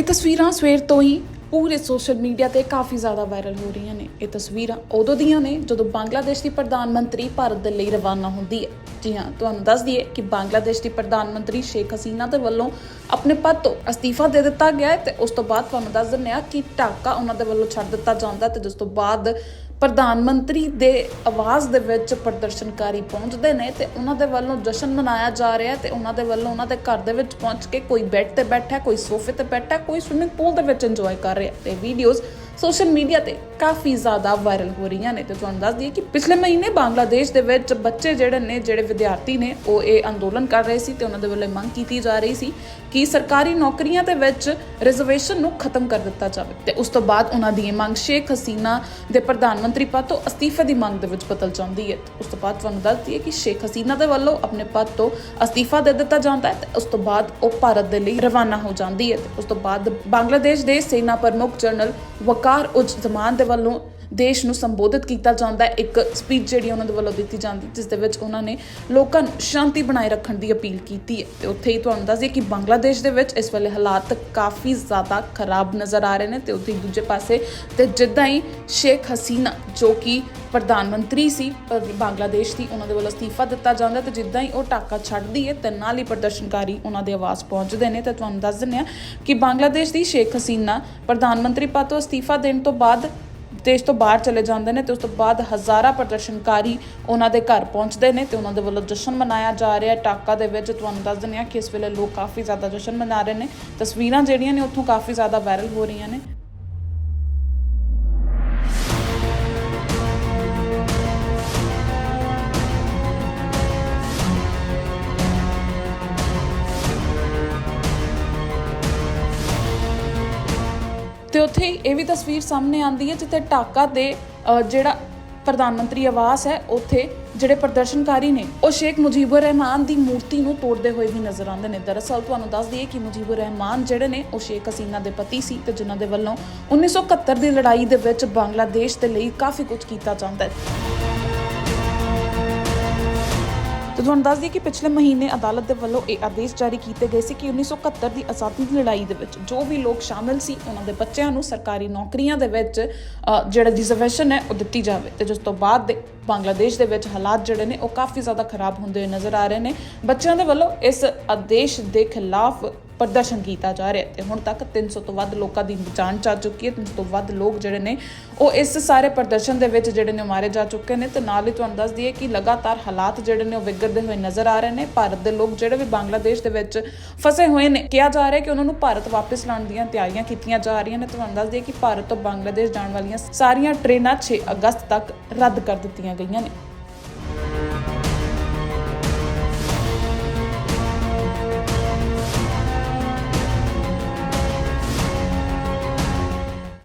ਇਹ ਤਸਵੀਰਾਂ ਸਵੇਰ ਤੋਂ ਹੀ ਪੂਰੇ ਸੋਸ਼ਲ ਮੀਡੀਆ ਤੇ ਕਾਫੀ ਜ਼ਿਆਦਾ ਵਾਇਰਲ ਹੋ ਰਹੀਆਂ ਨੇ। ਇਹ ਤਸਵੀਰਾਂ ਉਦੋਂ ਦੀਆਂ ਨੇ ਜਦੋਂ ਬੰਗਲਾਦੇਸ਼ ਦੀ ਪ੍ਰਧਾਨ ਮੰਤਰੀ ਭਾਰਤ ਦੇ ਲਈ ਰਵਾਨਾ ਹੁੰਦੀ ਹੈ। ਜੀ ਹਾਂ, ਤੁਹਾਨੂੰ ਦੱਸ ਦਈਏ ਕਿ ਬੰਗਲਾਦੇਸ਼ ਦੀ ਪ੍ਰਧਾਨ ਮੰਤਰੀ ਸ਼ੇਖ ਹਸੀਨਾ ਦੇ ਵੱਲੋਂ ਆਪਣੇ ਪਦ ਤੋਂ ਅਸਤੀਫਾ ਦੇ ਦਿੱਤਾ ਗਿਆ ਹੈ ਤੇ ਉਸ ਤੋਂ ਬਾਅਦ ਤੁਹਾਨੂੰ ਦੱਸ ਦਿੰਦੇ ਹਾਂ ਕਿ ਢਾਕਾ ਉਹਨਾਂ ਦੇ ਵੱਲੋਂ ਛੱਡ ਦਿੱਤਾ ਜਾਂਦਾ ਹੈ ਤੇ ਜਿਸ ਤੋਂ ਬਾਅਦ ਪ੍ਰਧਾਨ ਮੰਤਰੀ ਦੇ ਆਵਾਜ਼ ਦੇ ਵਿੱਚ ਪ੍ਰਦਰਸ਼ਨਕਾਰੀ ਪਹੁੰਚਦੇ ਨੇ ਤੇ ਉਹਨਾਂ ਦੇ ਵੱਲੋਂ ਜਸ਼ਨ ਮਨਾਇਆ ਜਾ ਰਿਹਾ ਹੈ ਤੇ ਉਹਨਾਂ ਦੇ ਵੱਲੋਂ ਉਹਨਾਂ ਦੇ ਘਰ ਦੇ ਵਿੱਚ ਪਹੁੰਚ ਕੇ ਕੋਈ ਬੈੱਡ ਤੇ ਬੈਠਾ, ਕੋਈ ਸੋਫੇ ਤੇ ਬੈਠਾ, ਕੋਈ ਸਵਿਮਿੰਗ ਪੂਲ ਦੇ ਵਿੱਚ ਇੰਜੋਏ ਕਰ ਰਿਹਾ। ਤੇ ਵੀਡੀਓਜ਼ ਸੋਸ਼ਲ ਮੀਡੀਆ ਤੇ ਕਾਫੀ ਜ਼ਿਆਦਾ ਵਾਇਰਲ ਹੋ ਰਹੀਆਂ ਨੇ ਤੇ ਤੁਹਾਨੂੰ ਦੱਸ ਦਈਏ ਕਿ ਪਿਛਲੇ ਮਹੀਨੇ ਬੰਗਲਾਦੇਸ਼ ਦੇ ਵਿੱਚ ਬੱਚੇ ਜਿਹੜੇ ਨੇ, ਜਿਹੜੇ ਵਿਦਿਆਰਥੀ ਨੇ, ਉਹ ਇਹ ਅੰਦੋਲਨ ਕਰ ਰਹੇ ਸੀ ਤੇ ਉਹਨਾਂ ਦੇ ਵੱਲੋਂ ਇਹ ਮੰਗ ਕੀਤੀ ਜਾ ਰਹੀ ਸੀ ਕਿ ਸਰਕਾਰੀ ਨੌਕਰੀਆਂ ਦੇ ਵਿੱਚ ਰਿਜ਼ਰਵੇਸ਼ਨ ਨੂੰ ਖਤਮ ਕਰ ਦਿੱਤਾ ਜਾਵੇ ਤੇ ਉਸ ਤੋਂ ਬਾਅਦ ਉਹਨਾਂ ਦੀ ਇਹ ਮੰਗ ਸ਼ੇਖ ਹਸੀਨਾ ਦੇ ਪ੍ਰਧਾਨ ਮੰਤਰੀ ਪਦ ਤੋਂ ਅਸਤੀਫੇ ਦੀ ਮੰਗ ਦੇ ਵਿੱਚ ਬਦਲ ਜਾਂਦੀ ਹੈ। ਉਸ ਤੋਂ ਬਾਅਦ ਤੁਹਾਨੂੰ ਦੱਸ ਦਈਏ ਕਿ ਸ਼ੇਖ ਹਸੀਨਾ ਦੇ ਵੱਲੋਂ ਆਪਣੇ ਪਦ ਤੋਂ ਅਸਤੀਫਾ ਦੇ ਦਿੱਤਾ ਜਾਂਦਾ ਹੈ ਤੇ ਉਸ ਤੋਂ ਬਾਅਦ ਉਹ ਭਾਰਤ ਦੇ ਲਈ ਰਵਾਨਾ ਹੋ ਜਾਂਦੀ ਹੈ ਤੇ ਉਸ ਤੋਂ ਬਾਅਦ ਬੰਗਲਾਦੇਸ਼ ਦੇ ਸੈਨਾ ਪ੍ਰਮੁੱਖ ਜਨਰਲ ਵਕਾਰ ਉਜ ਜ਼ਮਾਨ ਦੇ ਵੱਲੋਂ ਦੇਸ਼ ਨੂੰ ਸੰਬੋਧਿਤ ਕੀਤਾ ਜਾਂਦਾ ਹੈ। ਇੱਕ ਸਪੀਚ ਜਿਹੜੀ ਉਹਨਾਂ ਦੇ ਵੱਲੋਂ ਦਿੱਤੀ ਜਾਂਦੀ, ਜਿਸ ਦੇ ਵਿੱਚ ਉਹਨਾਂ ਨੇ ਲੋਕਾਂ ਨੂੰ ਸ਼ਾਂਤੀ ਬਣਾਏ ਰੱਖਣ ਦੀ ਅਪੀਲ ਕੀਤੀ ਹੈ। ਤੇ ਉੱਥੇ ਹੀ ਤੁਹਾਨੂੰ ਦੱਸ ਦਈਏ ਕਿ ਬੰਗਲਾਦੇਸ਼ ਦੇ ਵਿੱਚ ਇਸ ਵੇਲੇ ਹਾਲਾਤ ਕਾਫੀ ਜ਼ਿਆਦਾ ਖਰਾਬ ਨਜ਼ਰ ਆ ਰਹੇ ਨੇ ਤੇ ਉੱਥੇ ਦੂਜੇ ਪਾਸੇ ਤੇ ਜਿੱਦਾਂ ਹੀ ਸ਼ੇਖ ਹਸੀਨਾ, ਜੋ ਕਿ ਪ੍ਰਧਾਨ ਮੰਤਰੀ ਸੀ ਬੰਗਲਾਦੇਸ਼ ਦੀ, ਉਹਨਾਂ ਦੇ ਵੱਲੋਂ ਅਸਤੀਫਾ ਦਿੱਤਾ ਜਾਂਦਾ ਤੇ ਜਿੱਦਾਂ ਹੀ ਉਹ ਟਾਕਾ ਛੱਡਦੀ ਹੈ, ਤੇ ਨਾਲ ਹੀ ਪ੍ਰਦਰਸ਼ਨਕਾਰੀ ਉਹਨਾਂ ਦੇ ਆਵਾਜ਼ ਪਹੁੰਚਦੇ ਨੇ। ਤੇ ਤੁਹਾਨੂੰ ਦੱਸ ਦਿੰਦੇ ਆ ਕਿ ਬੰਗਲਾਦੇਸ਼ ਦੀ ਸ਼ੇਖ ਹਸੀਨਾ ਪ੍ਰਧਾਨ ਮੰਤਰੀ ਪਦ ਤੋਂ ਅਸਤੀਫਾ ਦੇਣ ਤੋਂ ਬਾਅਦ ਦੇਸ਼ ਤੋਂ ਬਾਹਰ ਚਲੇ ਜਾਂਦੇ ਨੇ ਤੇ ਉਸ ਤੋਂ ਬਾਅਦ ਹਜ਼ਾਰਾਂ ਪ੍ਰਦਰਸ਼ਨਕਾਰੀ ਉਹਨਾਂ ਦੇ ਘਰ ਪਹੁੰਚਦੇ ਨੇ ਤੇ ਉਹਨਾਂ ਦੇ ਵੱਲੋਂ ਜਸ਼ਨ ਮਨਾਇਆ ਜਾ ਰਿਹਾ ਹੈ। ਟਾਕਾ ਦੇ ਵਿੱਚ ਤੁਹਾਨੂੰ ਦੱਸ ਦਿੰਦੇ ਹਾਂ ਕਿ ਇਸ ਵੇਲੇ ਲੋਕ ਕਾਫੀ ਜ਼ਿਆਦਾ ਜਸ਼ਨ ਮਨਾ ਰਹੇ ਨੇ। ਤਸਵੀਰਾਂ ਜਿਹੜੀਆਂ ਨੇ ਉੱਥੋਂ ਕਾਫੀ ਜ਼ਿਆਦਾ ਵਾਇਰਲ ਹੋ ਰਹੀਆਂ ਨੇ। ਤੇ ਉੱਥੇ ਇਹ ਵੀ ਤਸਵੀਰ ਸਾਹਮਣੇ ਆਂਦੀ ਹੈ ਜਿੱਥੇ ਢਾਕਾ ਦੇ ਜਿਹੜਾ ਪ੍ਰਧਾਨ ਮੰਤਰੀ ਆਵਾਸ ਹੈ, ਉੱਥੇ ਜਿਹੜੇ ਪ੍ਰਦਰਸ਼ਨਕਾਰੀ ਨੇ, ਉਹ ਸ਼ੇਖ ਮੁਜੀਬੁਰ ਰਹਿਮਾਨ ਦੀ ਮੂਰਤੀ ਨੂੰ ਤੋੜਦੇ ਹੋਏ ਵੀ ਨਜ਼ਰ ਆਉਂਦੇ ਨੇ। ਦਰਅਸਲ ਤੁਹਾਨੂੰ ਦੱਸ ਦਈਏ ਕਿ ਮੁਜੀਬੁਰ ਰਹਿਮਾਨ ਜਿਹੜੇ ਨੇ, ਉਹ ਸ਼ੇਖ ਹਸੀਨਾ ਦੇ ਪਤੀ ਸੀ ਤੇ ਜਿਨ੍ਹਾਂ ਦੇ ਵੱਲੋਂ 1971 ਦੀ ਲੜਾਈ ਦੇ ਵਿੱਚ ਬੰਗਲਾਦੇਸ਼ ਦੇ ਲਈ ਕਾਫੀ ਕੁਝ ਕੀਤਾ ਜਾਂਦਾ ਹੈ। ਤੇ ਤੁਹਾਨੂੰ ਦੱਸ ਦਈਏ ਕਿ ਪਿਛਲੇ ਮਹੀਨੇ ਅਦਾਲਤ ਦੇ ਵੱਲੋਂ ਇਹ ਆਦੇਸ਼ ਜਾਰੀ ਕੀਤੇ ਗਏ ਸੀ ਕਿ 1971 ਦੀ ਆਜ਼ਾਦੀ ਦੀ ਲੜਾਈ ਦੇ ਵਿੱਚ ਜੋ ਵੀ ਲੋਕ ਸ਼ਾਮਿਲ ਸੀ, ਉਹਨਾਂ ਦੇ ਬੱਚਿਆਂ ਨੂੰ ਸਰਕਾਰੀ ਨੌਕਰੀਆਂ ਦੇ ਵਿੱਚ ਜਿਹੜਾ ਰਿਜ਼ਰਵੇਸ਼ਨ ਹੈ, ਉਹ ਦਿੱਤੀ ਜਾਵੇ ਤੇ ਜਿਸ ਤੋਂ ਬਾਅਦ ਦੇ ਬੰਗਲਾਦੇਸ਼ ਦੇ ਵਿੱਚ ਹਾਲਾਤ ਜਿਹੜੇ ਨੇ, ਉਹ ਕਾਫੀ ਜ਼ਿਆਦਾ ਖਰਾਬ ਹੁੰਦੇ ਹੋਏ ਨਜ਼ਰ ਆ ਰਹੇ ਨੇ। ਬੱਚਿਆਂ ਦੇ ਵੱਲੋਂ ਇਸ ਆਦੇਸ਼ ਦੇ ਖਿਲਾਫ ਪ੍ਰਦਰਸ਼ਨ ਕੀਤਾ ਜਾ ਰਿਹਾ ਤੇ ਹੁਣ ਤੱਕ 300 ਤੋਂ ਵੱਧ ਲੋਕਾਂ ਦੀ ਜਾਨ ਚਾ ਚੁੱਕੀ ਹੈ 300 ਤੋਂ ਵੱਧ ਲੋਕ ਜਿਹੜੇ ਨੇ, ਉਹ ਇਸ ਸਾਰੇ ਪ੍ਰਦਰਸ਼ਨ ਦੇ ਵਿੱਚ ਜਿਹੜੇ ਨੇ ਮਾਰੇ ਜਾ ਚੁੱਕੇ ਨੇ ਤੇ ਨਾਲ ਹੀ ਤੁਹਾਨੂੰ ਦੱਸ ਦਈਏ ਕਿ ਲਗਾਤਾਰ ਹਾਲਾਤ ਜਿਹੜੇ ਨੇ ਉਹ ਵਿਗੜਦੇ ਹੋਏ ਨਜ਼ਰ ਆ ਰਹੇ ਨੇ। ਭਾਰਤ ਦੇ ਲੋਕ ਜਿਹੜੇ ਵੀ ਬੰਗਲਾਦੇਸ਼ ਦੇ ਵਿੱਚ ਫਸੇ ਹੋਏ ਨੇ, ਕਿਹਾ ਜਾ ਰਿਹਾ ਕਿ ਉਹਨਾਂ ਨੂੰ ਭਾਰਤ ਵਾਪਸ ਲਾਉਣ ਦੀਆਂ ਤਿਆਰੀਆਂ ਕੀਤੀਆਂ ਜਾ ਰਹੀਆਂ ਨੇ। ਤੁਹਾਨੂੰ ਦੱਸ ਦਈਏ ਕਿ ਭਾਰਤ ਤੋਂ ਬੰਗਲਾਦੇਸ਼ ਜਾਣ ਵਾਲੀਆਂ ਸਾਰੀਆਂ ਟ੍ਰੇਨਾਂ 6 ਅਗਸਤ ਤੱਕ ਰੱਦ ਕਰ ਦਿੱਤੀਆਂ ਗਈਆਂ ਨੇ।